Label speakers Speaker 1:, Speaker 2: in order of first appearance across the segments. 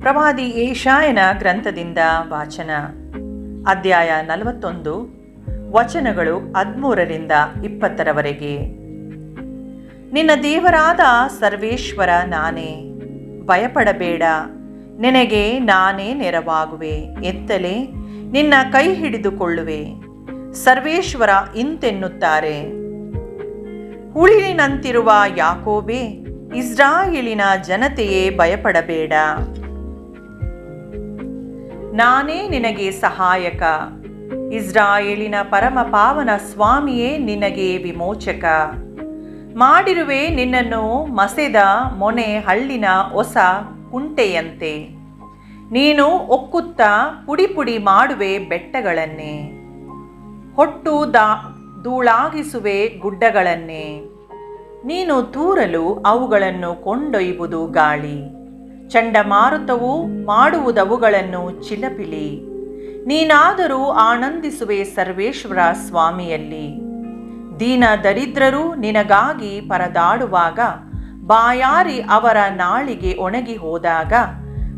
Speaker 1: ಪ್ರವಾದಿ ಏಷಾಯನ ಗ್ರಂಥದಿಂದ ವಾಚನ. ಅಧ್ಯಾಯ ನಲವತ್ತೊಂದು, ವಚನಗಳು ಹದಿಮೂರರಿಂದ ಇಪ್ಪತ್ತರವರೆಗೆ. ನಿನ್ನ ದೇವರಾದ ಸರ್ವೇಶ್ವರ ನಾನೇ, ಭಯಪಡಬೇಡ, ನಿನಗೆ ನಾನೇ ನೆರವಾಗುವೆ, ಎತ್ತಲೆ ನಿನ್ನ ಕೈ ಹಿಡಿದುಕೊಳ್ಳುವೆ, ಸರ್ವೇಶ್ವರ ಇಂತೆನ್ನುತ್ತಾರೆ. ಹುಳಿನಂತಿರುವ ಯಾಕೋಬೆ, ಇಸ್ರಾಯೇಲಿನ ಜನತೆಯೇ ಭಯಪಡಬೇಡ. ನಾನೇ ನಿನಗೆ ಸಹಾಯಕ. ಇಸ್ರಾಯೇಲಿನ ಪರಮ ಪಾವನ ಸ್ವಾಮಿಯೇ ನಿನಗೆ ವಿಮೋಚಕ. ಮಾಡಿರುವೆ ನಿನ್ನನ್ನು ಮಸೆದ ಮೊನೆ ಹಳ್ಳಿನ ಹೊಸ ಕುಂಟೆಯಂತೆ. ನೀನು ಒಕ್ಕುತ್ತಾ ಪುಡಿ ಪುಡಿ ಮಾಡುವೆ ಬೆಟ್ಟಗಳನ್ನೇ. ಹೊಟ್ಟು ದಾ, ಧೂಳಾಗಿಸುವೆ ಗುಡ್ಡಗಳನ್ನೇ. ನೀನು ತೂರಲು ಅವುಗಳನ್ನು ಕೊಂಡೊಯ್ಯುವುದು ಗಾಳಿ. ಚಂಡಮಾರುತವು ಮಾಡುವುದವುಗಳನ್ನು ಚಿಲಪಿಲಿ. ನೀನಾದರೂ ಆನಂದಿಸುವೆ ಸರ್ವೇಶ್ವರ ಸ್ವಾಮಿಯಲ್ಲಿ. ದೀನ ದರಿದ್ರರು ನಿನಗಾಗಿ ಪರದಾಡುವಾಗ, ಬಾಯಾರಿ ಅವರ ನಾಳಿಗೆ ಒಣಗಿ ಹೋದಾಗ,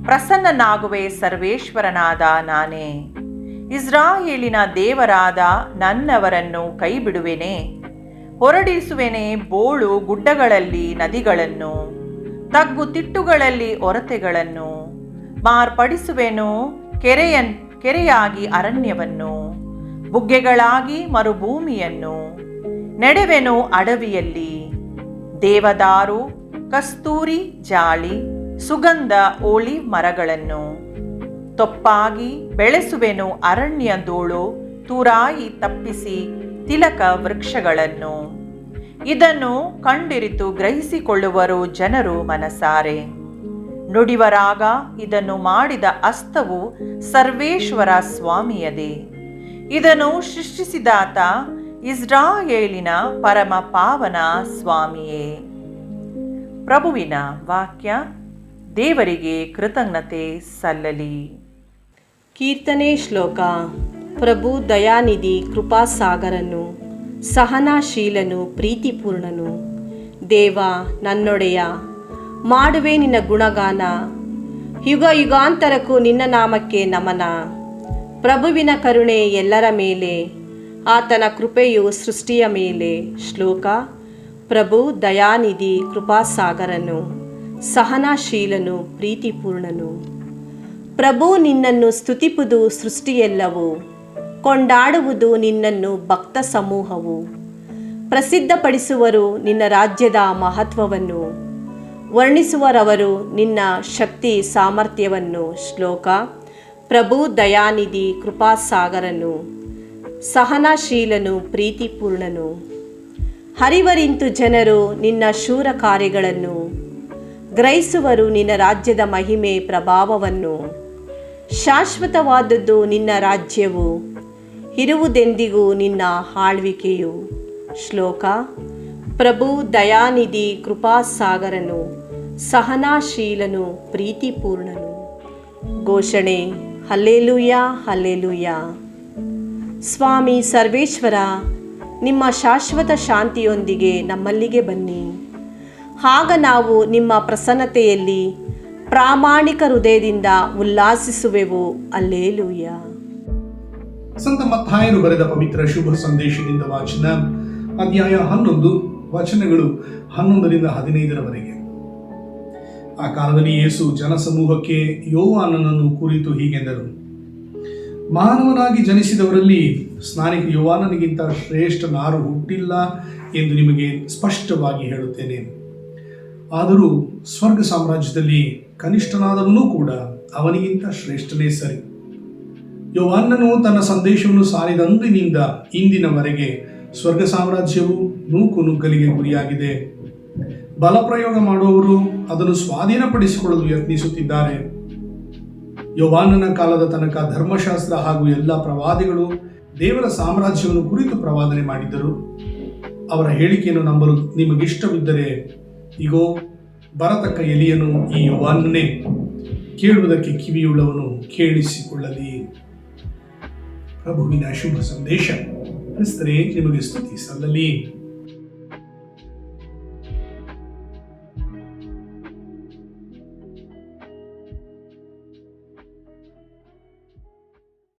Speaker 1: ಪ್ರಸನ್ನನಾಗುವೆ ಸರ್ವೇಶ್ವರನಾದ ನಾನೇ. ಇಸ್ರಾಯೇಲಿನ ದೇವರಾದ ನನ್ನವರನ್ನು ಕೈಬಿಡುವೆನೆ. ಹೊರಡಿಸುವೆನೆ ಬೋಳು ಗುಡ್ಡಗಳಲ್ಲಿ ನದಿಗಳನ್ನು. ತಗ್ಗು ತಿಟ್ಟುಗಳಲ್ಲಿ ಒರತೆಗಳನ್ನು ಮಾರ್ಪಡಿಸುವೆನು ಕೆರೆಯನ್, ಕೆರೆಯಾಗಿ ಅರಣ್ಯವನ್ನು, ಬುಗ್ಗೆಗಳಾಗಿ ಮರುಭೂಮಿಯನ್ನು, ನೆಡೆವೆನು ಅಡವಿಯಲ್ಲಿ. ದೇವದಾರು, ಕಸ್ತೂರಿ, ಜಾಳಿ, ಸುಗಂಧ, ಓಳಿ ಮರಗಳನ್ನು, ತೊಪ್ಪಾಗಿ ಬೆಳೆಸುವೆನು ಅರಣ್ಯ ಧೂಳು, ತೂರಾಯಿ ತಪ್ಪಿಸಿ ತಿಲಕ ವೃಕ್ಷಗಳನ್ನು. ಇದನ್ನು ಕಂಡಿರಿತು ಗ್ರಹಿಸಿಕೊಳ್ಳುವರು ಜನರು ಮನಸಾರೆ. ನುಡಿವರಾಗ ಇದನ್ನು ಮಾಡಿದ ಅಸ್ತವು ಸರ್ವೇಶ್ವರ ಸ್ವಾಮಿಯದೇ. ಇದನ್ನು ಸೃಷ್ಟಿಸಿದಾತ ಇಸ್ರಾಯೇಲಿನ ಪರಮ ಪಾವನ ಸ್ವಾಮಿಯೇ. ಪ್ರಭುವಿನ ವಾಕ್ಯ, ದೇವರಿಗೆ ಕೃತಜ್ಞತೆ ಸಲ್ಲಲಿ.
Speaker 2: ಕೀರ್ತನೆ ಶ್ಲೋಕ, ಪ್ರಭು ದಯಾನಿಧಿ ಕೃಪಾಸಾಗರನು ಸಹನಾಶೀಲನು, ಪ್ರೀತಿಪೂರ್ಣನು. ದೇವ, ನನ್ನೊಡೆಯ, ಮಾಡುವೆ ನಿನ್ನ ಗುಣಗಾನ. ಯುಗ ಯುಗಾಂತರಕ್ಕೂ ನಿನ್ನ ನಾಮಕ್ಕೆ ನಮನ. ಪ್ರಭುವಿನ ಕರುಣೆ ಎಲ್ಲರ ಮೇಲೆ, ಆತನ ಕೃಪೆಯು ಸೃಷ್ಟಿಯ ಮೇಲೆ. ಶ್ಲೋಕ, ಪ್ರಭು ದಯಾನಿಧಿ ಕೃಪಾಸಾಗರನು, ಸಹನಾಶೀಲನು, ಪ್ರೀತಿಪೂರ್ಣನು. ಪ್ರಭು ನಿನ್ನನ್ನು ಸ್ತುತಿಪುದು ಸೃಷ್ಟಿಯೆಲ್ಲವೂ. ಕೊಂಡಾಡುವುದು ನಿನ್ನನ್ನು ಭಕ್ತ ಸಮೂಹವು. ಪ್ರಸಿದ್ಧಪಡಿಸುವರು ನಿನ್ನ ರಾಜ್ಯದ ಮಹತ್ವವನ್ನು. ವರ್ಣಿಸುವರವರು ನಿನ್ನ ಶಕ್ತಿ ಸಾಮರ್ಥ್ಯವನ್ನು. ಶ್ಲೋಕ, ಪ್ರಭು ದಯಾನಿಧಿ ಕೃಪಾಸಾಗರನು, ಸಹನಶೀಲನು, ಪ್ರೀತಿಪೂರ್ಣನು. ಹರಿವರಿಂತು ಜನರು ನಿನ್ನ ಶೂರ ಕಾರ್ಯಗಳನ್ನು. ಗ್ರಹಿಸುವರು ನಿನ್ನ ರಾಜ್ಯದ ಮಹಿಮೆ ಪ್ರಭಾವವನ್ನು. ಶಾಶ್ವತವಾದದ್ದು ನಿನ್ನ ರಾಜ್ಯವು. ಇರುವುದೆಂದಿಗೂ ನಿನ್ನ ಆಳ್ವಿಕೆಯು. ಶ್ಲೋಕ. ಪ್ರಭು ದಯಾನಿಧಿ ಕೃಪಾಸಾಗರನು, ಸಹನಾಶೀಲನು, ಪ್ರೀತಿಪೂರ್ಣನು. ಘೋಷಣೆ. Hallelujah hallelujah. ಸ್ವಾಮಿ ಸರ್ವೇಶ್ವರ, ನಿಮ್ಮ ಶಾಶ್ವತ ಶಾಂತಿಯೊಂದಿಗೆ ನಮ್ಮಲ್ಲಿಗೆ ಬನ್ನಿ. ಆಗ ನಾವು ನಿಮ್ಮ ಪ್ರಸನ್ನತೆಯಲ್ಲಿ ಪ್ರಾಮಾಣಿಕ ಹೃದಯದಿಂದ ಉಲ್ಲಾಸಿಸುವೆವು. ಅಲ್ಲೇಲೂಯ
Speaker 3: ಸಂತ ಮತ್ತಾಯರು ಬರೆದ ಪವಿತ್ರ ಶುಭ ಸಂದೇಶದಿಂದ ವಾಚನ ಅಧ್ಯಾಯ ಹನ್ನೊಂದು, ವಚನಗಳು ಹನ್ನೊಂದರಿಂದ ಹದಿನೈದರವರೆಗೆ. ಆ ಕಾಲದಲ್ಲಿ ಯೇಸು ಜನಸಮೂಹಕ್ಕೆ ಯೋವಾನನನ್ನು ಕುರಿತು ಹೀಗೆಂದರು ಮಾನವನಾಗಿ ಜನಿಸಿದವರಲ್ಲಿ ಸ್ನಾನಿಕ ಶ್ರೇಷ್ಠ ಶ್ರೇಷ್ಠನಾರು ಹುಟ್ಟಿಲ್ಲ ಎಂದು ನಿಮಗೆ ಸ್ಪಷ್ಟವಾಗಿ ಹೇಳುತ್ತೇನೆ. ಆದರೂ ಸ್ವರ್ಗ ಸಾಮ್ರಾಜ್ಯದಲ್ಲಿ ಕನಿಷ್ಠನಾದವನೂ ಕೂಡ ಅವನಿಗಿಂತ ಶ್ರೇಷ್ಠನೇ ಸರಿ. ಯೋವಾನ್ನನು ತನ್ನ ಸಂದೇಶವನ್ನು ಸಾರಿದಂದಿನಿಂದ ಇಂದಿನವರೆಗೆ ಸ್ವರ್ಗ ಸಾಮ್ರಾಜ್ಯವು ನೂಕು ನುಗ್ಗಲಿಗೆ ಗುರಿಯಾಗಿದೆ. ಬಲಪ್ರಯೋಗ ಮಾಡುವವರು ಅದನ್ನು ಸ್ವಾಧೀನಪಡಿಸಿಕೊಳ್ಳಲು ಯತ್ನಿಸುತ್ತಿದ್ದಾರೆ. ಯೋವಾನನ ಕಾಲದ ತನಕ ಧರ್ಮಶಾಸ್ತ್ರ ಹಾಗೂ ಎಲ್ಲ ಪ್ರವಾದಿಗಳು ದೇವರ ಸಾಮ್ರಾಜ್ಯವನ್ನು ಕುರಿತು ಪ್ರವಾದನೆ ಮಾಡಿದ್ದರು ಅವರ ಹೇಳಿಕೆಯನ್ನು ನಂಬಲು ನಿಮಗಿಷ್ಟವಿದ್ದರೆ, ಇಗೋ, ಬರತಕ್ಕ ಎಲಿಯನು ಈ ಯೋವಾನನೇ ಕೇಳುವುದಕ್ಕೆ ಕಿವಿಯುಳ್ಳವನು ಕೇಳಿಸಿಕೊಳ್ಳಲಿ. ಪ್ರಭುವಿನ ಶುಭ ಸಂದೇಶ ಕ್ರಿಸ್ತರೇ ನಿಮಗೆ ಸ್ತುತಿ ಸಲ್ಲಲಿ